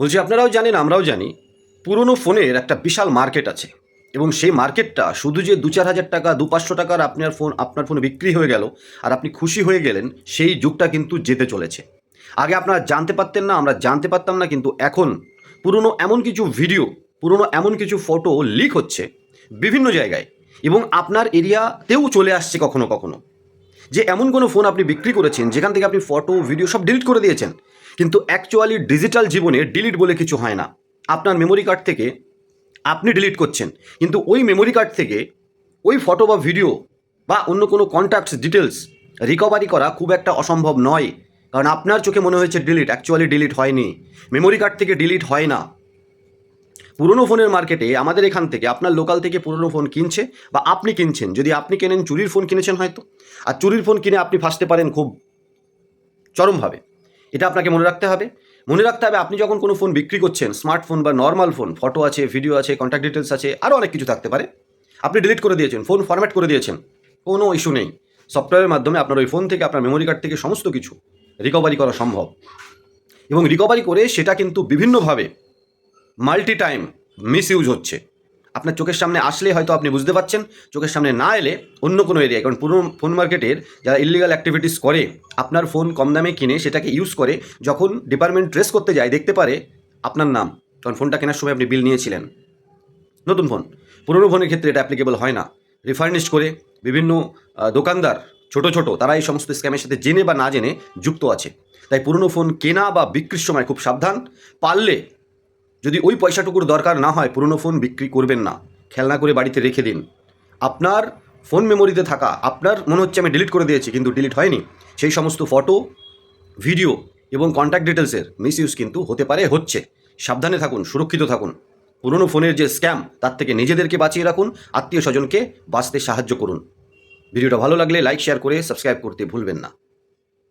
বলছি, আপনারাও জানেন, আমরাও জানি, পুরনো ফোনের একটা বিশাল মার্কেট আছে এবং সেই মার্কেটটা শুধু যে দু চার হাজার টাকা, দু পাঁচশো টাকার আপনার ফোন, আপনার ফোনে বিক্রি হয়ে গেল আর আপনি খুশি হয়ে গেলেন, সেই যুগটা কিন্তু যেতে চলেছে। আগে আপনারা জানতে পারতেন না, আমরা জানতে পারতাম না, কিন্তু এখন পুরনো এমন কিছু ভিডিও, পুরনো এমন কিছু ফটো লিক হচ্ছে বিভিন্ন জায়গায় এবং আপনার এরিয়াতেও চলে আসছে কখনো কখনো। যে এমন কোনো ফোন আপনি বিক্রি করেছেন, যেখান থেকে আপনি ফটো, ভিডিও সব ডিলিট করে দিয়েছেন, কিন্তু অ্যাকচুয়ালি ডিজিটাল জীবনে ডিলিট বলে কিছু হয় না। আপনার মেমোরি কার্ড থেকে আপনি ডিলিট করছেন, কিন্তু ওই মেমোরি কার্ড থেকে ওই ফটো বা ভিডিও বা অন্য কোনো কন্ট্যাক্টস ডিটেলস রিকভারি করা খুব একটা অসম্ভব নয়। কারণ আপনার চোখে মনে হয়েছে ডিলিট অ্যাকচুয়ালি ডিলিট হয়নি। মেমোরি কার্ড থেকে ডিলিট হয় না। পুরনো ফোনের মার্কেটে আমাদের এখান থেকে, আপনার লোকাল থেকে পুরনো ফোন কিনছে বা আপনি কিনছেন। যদি আপনি কেনেন, চুরির ফোন কিনেছেন হয়তো। আর চুরির ফোন কিনে আপনি ফাঁসতে পারেন খুব চরমভাবে। এটা আপনাকে মনে রাখতে হবে। মনে রাখতে হবে, আপনি যখন কোনো ফোন বিক্রি করছেন, স্মার্টফোন বা নর্মাল ফোন, ফটো আছে, ভিডিও আছে কন্ট্যাক্ট ডিটেলস আছে, আরও অনেক কিছু থাকতে পারে। আপনি ডিলিট করে দিয়েছেন, ফোন ফরম্যাট করে দিয়েছেন, কোনো ইস্যু নেই। সফটওয়্যারের মাধ্যমে আপনার ওই ফোন থেকে, আপনার মেমোরি কার্ড থেকে সমস্ত কিছু রিকভারি করা সম্ভব। এবং রিকভারি করে সেটা কিন্তু বিভিন্নভাবে মাল্টি টাইম মিস ইউজ হচ্ছে। আপনার চোখের সামনে আসলে হয়তো আপনি বুঝতে পারছেন, চোখের সামনে না এলে অন্য কোনো এরিয়ায় কারণ পুরো ফোন মার্কেটের যারা ইলিগাল অ্যাক্টিভিটিস করে, আপনার ফোন কম দামে কিনে সেটাকে ইউজ করে, যখন ডিপার্টমেন্ট ট্রেস করতে যায়, দেখতে পারে আপনার নাম, কারণ ফোনটা কেনার সময় আপনি বিল নিয়েছিলেন। নতুন ফোন পুরনো ফোনের ক্ষেত্রে এটা অ্যাপ্লিকেবল হয় না। রিফার্নিশ করে বিভিন্ন দোকানদার, ছোট ছোট, তারা এই সমস্ত স্ক্যামের সাথে জেনে বা না জেনে যুক্ত আছে। তাই পুরনো ফোন কেনা বা বিক্রির সময় খুব সাবধান। পারলে যদি ওই পয়সাটুকুর দরকার না হয়, পুরনো ফোন বিক্রি করবেন না। খেলনা করে বাড়িতে রেখে দিন। আপনার ফোন মেমোরিতে থাকা, আপনার মনে হচ্ছে আমি ডিলিট করে দিয়েছি, কিন্তু ডিলিট হয়নি। সেই সমস্ত ফটো ভিডিও এবং কন্ট্যাক্ট ডিটেলসের মিস ইউজ কিন্তু হতে পারে, হচ্ছে। সাবধানে থাকুন, সুরক্ষিত থাকুন। পুরনো ফোনের যে স্ক্যাম তার থেকে নিজেদেরকে বাঁচিয়ে রাখুন, আত্মীয় স্বজনকে বাঁচতে সাহায্য করুন। ভিডিওটা ভালো লাগলে লাইক শেয়ার করে সাবস্ক্রাইব করতে ভুলবেন না।